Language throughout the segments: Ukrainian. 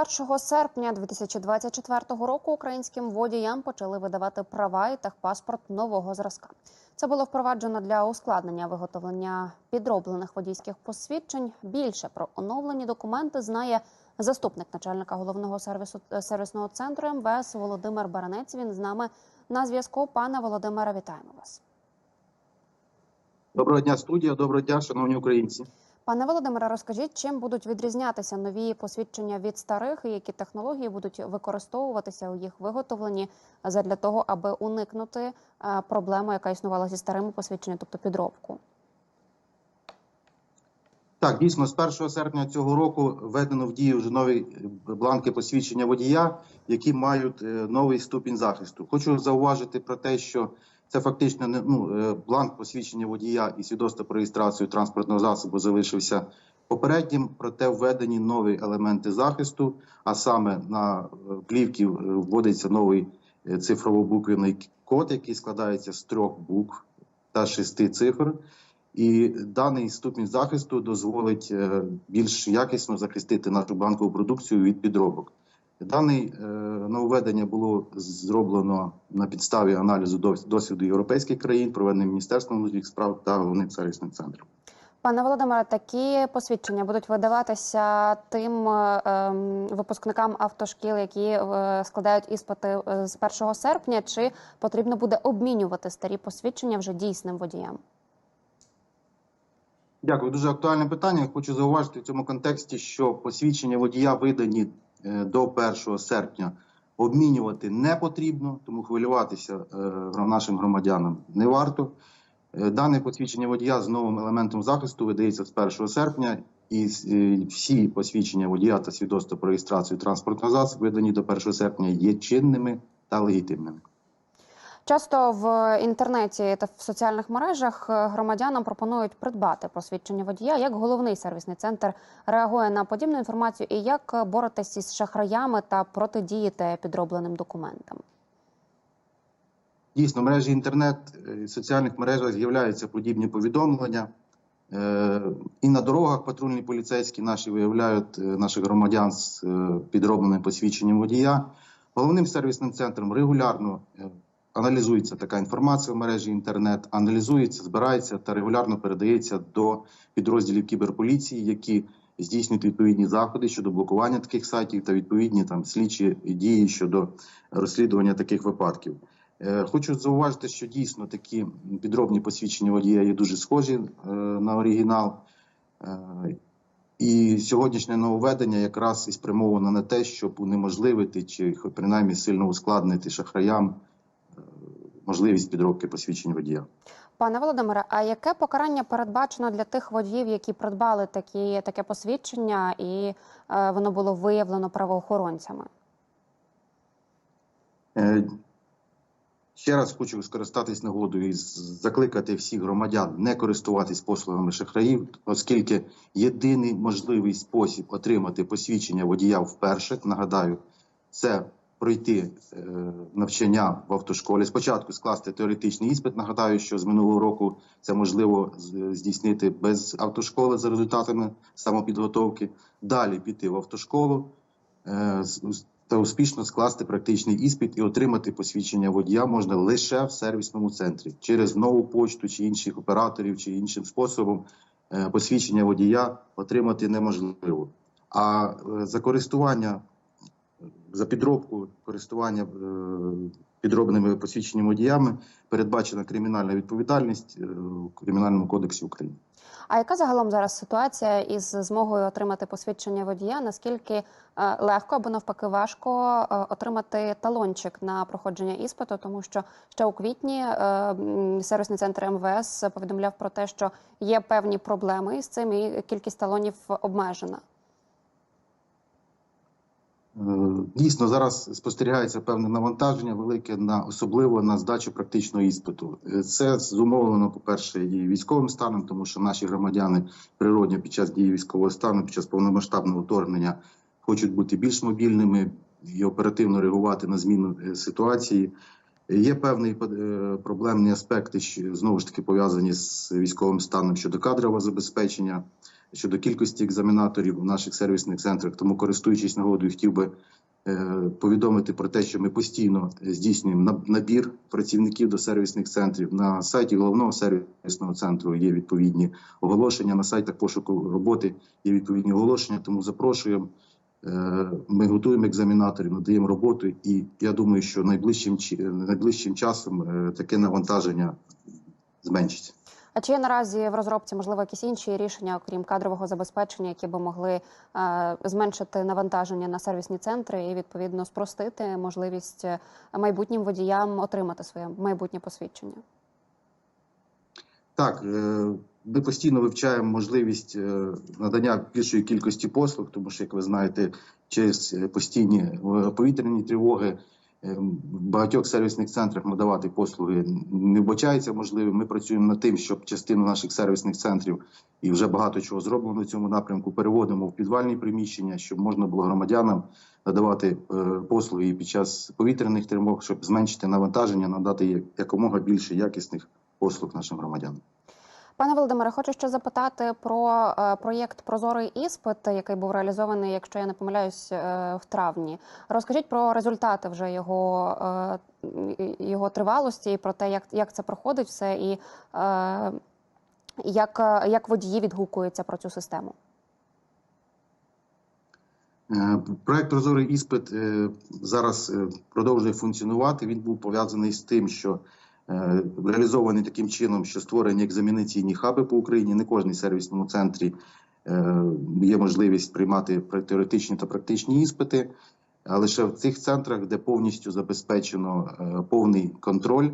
1 серпня 2024 року українським водіям почали видавати права і техпаспорт нового зразка. Це було впроваджено для ускладнення виготовлення підроблених водійських посвідчень. Більше про оновлені документи знає заступник начальника головного сервісу е, сервісного центру МВС Володимир Баранець. Він з нами на зв'язку. Пане Володимире, вітаємо вас. Доброго дня, студія. Доброго дня, шановні українці. Пане Володимире, розкажіть, чим будуть відрізнятися нові посвідчення від старих, і які технології будуть використовуватися у їх виготовленні для того, аби уникнути е, проблеми, яка існувала зі старими посвідченнями, тобто підробку. Так, дійсно, з 1 серпня цього року введено в дію вже нові бланки посвідчення водія, які мають е, новий ступінь захисту. Хочу зауважити про те, що це фактично не ну, е, бланк посвідчення водія і свідоцтво про реєстрацію транспортного засобу залишився попереднім, проте введені нові елементи захисту. А саме на е, плівки вводиться новий цифрово-буквений код, який складається з трьох букв та шести цифр. І даний ступінь захисту дозволить е, більш якісно захистити нашу банкову продукцію від підробок. Дане нововведення було зроблено на підставі аналізу досвіду європейських країн, проведеним Міністерством внутрішніх справ та головним сервісним центром. Пане Володимире, такі посвідчення будуть видаватися тим е, випускникам автошкіл, які е, складають іспити з 1 серпня, чи потрібно буде обмінювати старі посвідчення вже дійсним водіям? Дякую, дуже актуальне питання. Хочу зауважити в цьому контексті, що посвідчення водія видані до 1 серпня обмінювати не потрібно, тому хвилюватися нашим громадянам не варто. Дане посвідчення водія з новим елементом захисту видається з 1 серпня, і всі посвідчення водія та свідоцтво про реєстрацію транспортного засобу, видані до 1 серпня, є чинними та легітимними. Часто в інтернеті та в соціальних мережах громадянам пропонують придбати посвідчення водія. Як головний сервісний центр реагує на подібну інформацію і як боретесь із шахраями та протидіяти підробленим документам? Дійсно, в мережі інтернет і соціальних мережах з'являються подібні повідомлення. І на дорогах патрульні поліцейські наші виявляють наших громадян з підробленим посвідченням водія. Головним сервісним центром регулярно Аналізується така інформація в мережі інтернет, аналізується, збирається та регулярно передається до підрозділів кіберполіції, які здійснюють відповідні заходи щодо блокування таких сайтів та відповідні там слідчі дії щодо розслідування таких випадків. Е, хочу зауважити, що дійсно такі підробні посвідчення водія є дуже схожі е, на оригінал. Е, і сьогоднішнє нововведення якраз і спрямовано на те, щоб унеможливити чи принаймні сильно ускладнити шахраям можливість підробки посвідчень водія. Пане Володимире, а яке покарання передбачено для тих водіїв, які придбали такі таке посвідчення, і е, воно було виявлено правоохоронцями? Е, ще раз хочу скористатись нагодою і закликати всіх громадян не користуватись послугами шахраїв, оскільки єдиний можливий спосіб отримати посвідчення водія вперше, нагадаю, це пройти е, навчання в автошколі. Спочатку скласти теоретичний іспит. Нагадаю, що з минулого року це можливо здійснити без автошколи за результатами самопідготовки. Далі піти в автошколу е, та успішно скласти практичний іспит і отримати посвідчення водія можна лише в сервісному центрі через нову почту чи інших операторів, чи іншим способом. Е, посвідчення водія отримати неможливо. А за користування за підробку користування е, підробними посвідченнями водіями передбачена кримінальна відповідальність е, у кримінальному кодексі України. А яка загалом зараз ситуація із змогою отримати посвідчення водія? Наскільки е, легко або навпаки важко отримати талончик на проходження іспиту? Тому що ще у квітні сервісний центр МВС повідомляв про те, що є певні проблеми із цим, і кількість талонів обмежена. Е, дійсно, зараз спостерігається певне навантаження, велике на особливо на здачу практичного іспиту. Е, це зумовлено, по перше, і військовим станом, тому що наші громадяни природньо під час дії військового стану, під час повномасштабного вторгнення, хочуть бути більш мобільними і оперативно реагувати на зміну е, ситуації. Є певні проблемні аспекти, що знову ж таки пов'язані з військовим станом щодо кадрового забезпечення. Щодо кількості екзаменаторів у наших сервісних центрах. Тому, користуючись нагодою, хотів би е, повідомити про те, що ми постійно здійснюємо наб- набір працівників до сервісних центрів. На сайті головного сервісного центру є відповідні оголошення. На сайтах пошуку роботи є відповідні оголошення. Тому запрошуємо. Е, Ми готуємо екзаменаторів, надаємо роботу, і я думаю, що найближчим чи- найближчим часом е, таке навантаження зменшиться. А чи є наразі в розробці можливо якісь інші рішення, окрім кадрового забезпечення, які би могли е, зменшити навантаження на сервісні центри і відповідно спростити можливість е, майбутнім водіям отримати своє майбутнє посвідчення? Так, е, ми постійно вивчаємо можливість е, надання більшої кількості послуг, тому що, як ви знаєте, через постійні повітряні тривоги в багатьох сервісних центрах надавати послуги не вбачається можливим. Ми працюємо над тим, щоб частину наших сервісних центрів і вже багато чого зроблено в цьому напрямку. Переводимо в підвальні приміщення, щоб можна було громадянам надавати е, послуги і під час повітряних тривог, щоб зменшити навантаження, надати якомога більше якісних послуг нашим громадянам. Пане Володимире, хочу ще запитати про е, проєкт Прозорий іспит, який був реалізований, якщо я не помиляюсь, е, в травні. Розкажіть про результати вже його, е, його тривалості і про те, як, як це проходить все, і як, як водії відгукуються про цю систему. Проект Прозорий іспит зараз продовжує функціонувати. Він був пов'язаний з тим, що реалізований таким чином, що створені екзамінаційні хаби по Україні. Не кожній сервісному центрі е, є можливість приймати теоретичні та практичні іспити, а лише в цих центрах, де повністю забезпечено е, повний контроль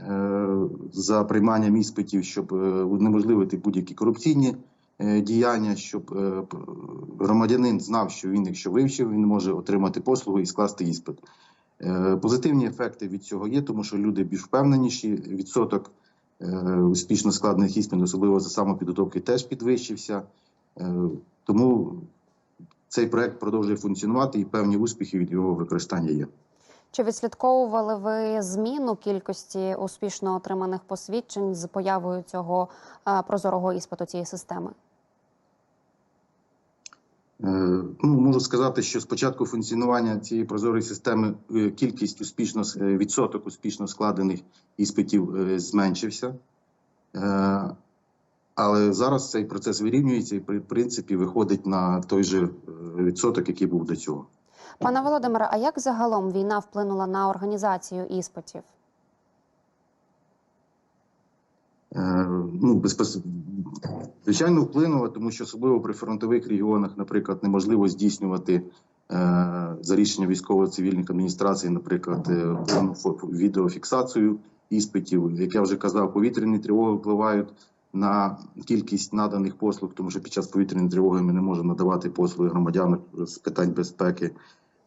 е, за прийманням іспитів, щоб е, унеможливити будь-які корупційні е, діяння, щоб е, громадянин знав, що він, якщо вивчив, він може отримати послугу і скласти іспит. Е, Позитивні ефекти від цього є, тому що люди більш впевненіші. Відсоток е, успішно складених іспитів, особливо за самопідготовки, теж підвищився. Е, Тому цей проект продовжує функціонувати і певні успіхи від його використання є. Чи відслідковували ви зміну кількості успішно отриманих посвідчень з появою цього прозорого іспиту цієї системи? Е, Ну, можу сказати, що з початку функціонування цієї прозорої системи е, кількість успішно е, відсоток успішно складених іспитів зменшився. Але зараз цей процес вирівнюється і при принципі виходить на той же відсоток, який був до цього. Пане Володимире, а як загалом війна вплинула на організацію іспитів? Ну, безпос... звичайно, вплинуло, тому що особливо при фронтових регіонах, наприклад, неможливо здійснювати е, за рішенням військово-цивільних адміністрацій, наприклад, е, відеофіксацію іспитів. Як я вже казав, повітряні тривоги впливають на кількість наданих послуг, тому що під час повітряної тривоги ми не можемо надавати послуги громадянам з питань безпеки.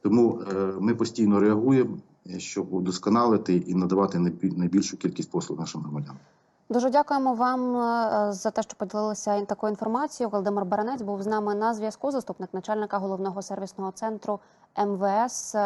Тому е, ми постійно реагуємо, щоб удосконалити і надавати найбіль- найбільшу кількість послуг нашим громадянам. Дуже дякуємо вам е, за те, що поділилися такою інформацією. Володимир Баранець був з нами на зв'язку, заступник начальника головного сервісного центру МВС.